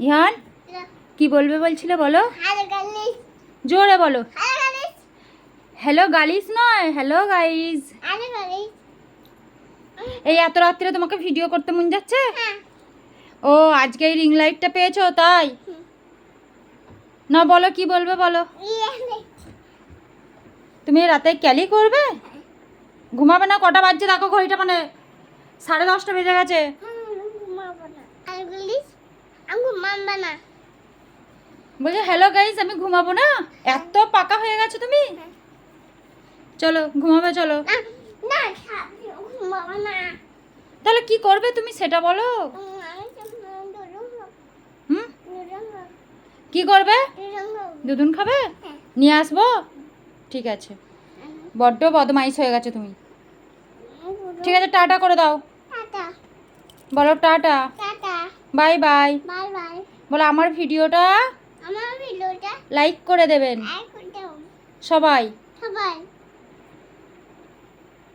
ইহান? কি বলবে বলছিলে বলো? জোরে বলো। হ্যালো গালিস। নয়। হ্যালো গাইজ এই এত রাত্রে তোমাকে ভিডিও করতে মন যাচ্ছে? হ্যাঁ। ও আজকে এই রিং লাইটটা পেয়েছ তাই? না বলো কি বলবে বলো? ইয়ে তুমি রাতে ক্যালি করবে? ঘুমাবে না কটা বাজছে দেখো ঘড়িটা মানে সাড়ে দশটা বেজে গেছে। ঘুমাবো না বলছে হ্যালো গাইজ আমি ঘুমাবো না? এত পাকা হয়ে গেছো তুমি? চলো ঘুমাবে চলো। না না ঘুমাবো না। তাহলে কি করবে তুমি সেটা বলো। হুম? কি করবে? দুরুম দুধুন খাবে। নিয়ে আসব? ঠিক আছে। বড্ড বদমাইশ হয়ে গেছো তুমি। ঠিক আছে টাটা করে দাও। বলো tata. Bye bye. Bye bye. বলো আমার ভিডিওটা আমার ভিডিওটা লাইক করে দেবেন। সবাই। সবাই।